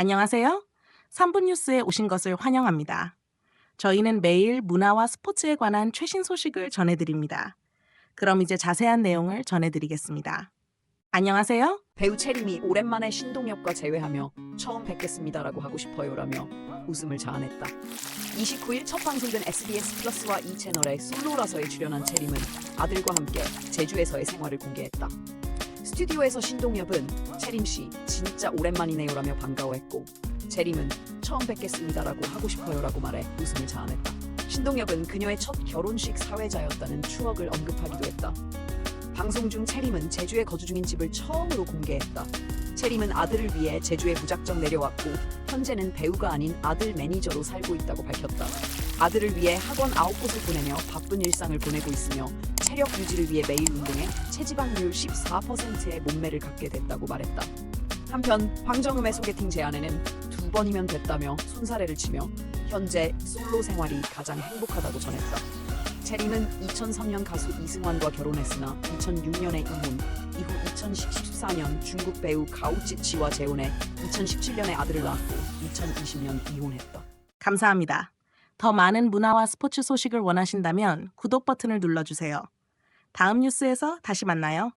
안녕하세요. 3분 뉴스에 오신 것을 환영합니다. 저희는 매일 문화와 스포츠에 관한 최신 소식을 전해드립니다. 그럼 이제 자세한 내용을 전해드리겠습니다. 안녕하세요. 배우 채림이 오랜만에 신동엽과 재회하며 처음 뵙겠습니다라고 하고 싶어요라며 웃음을 자아냈다. 29일 첫 방송된 SBS 플러스와 이 채널의 솔로라서에 출연한 채림은 아들과 함께 제주에서의 생활을 공개했다. 스튜디오에서 신동엽은 채림 씨 진짜 오랜만이네요라며 반가워했고 채림은 처음 뵙겠습니다라고 하고 싶어요라고 말해 웃음을 자아냈다. 신동엽은 그녀의 첫 결혼식 사회자였다는 추억을 언급하기도 했다. 방송 중 채림은 제주에 거주 중인 집을 처음으로 공개했다. 채림은 아들을 위해 제주에 무작정 내려왔고 현재는 배우가 아닌 아들 매니저로 살고 있다고 밝혔다. 아들을 위해 학원 9곳을 보내며 바쁜 일상을 보내고 있으며 체력 유지를 위해 매일 운동해 체지방률 14%의 몸매를 갖게 됐다고 말했다. 한편 황정음의 소개팅 제안에는 두 번이면 됐다며 손사래를 치며 현재 솔로 생활이 가장 행복하다고 전했다. 체리는 2003년 가수 이승환과 결혼했으나 2006년에 이혼, 이후 2014년 중국 배우 가우찌치와 재혼해 2017년에 아들을 낳았고 2020년 이혼했다. 감사합니다. 더 많은 문화와 스포츠 소식을 원하신다면 구독 버튼을 눌러주세요. 다음 뉴스에서 다시 만나요.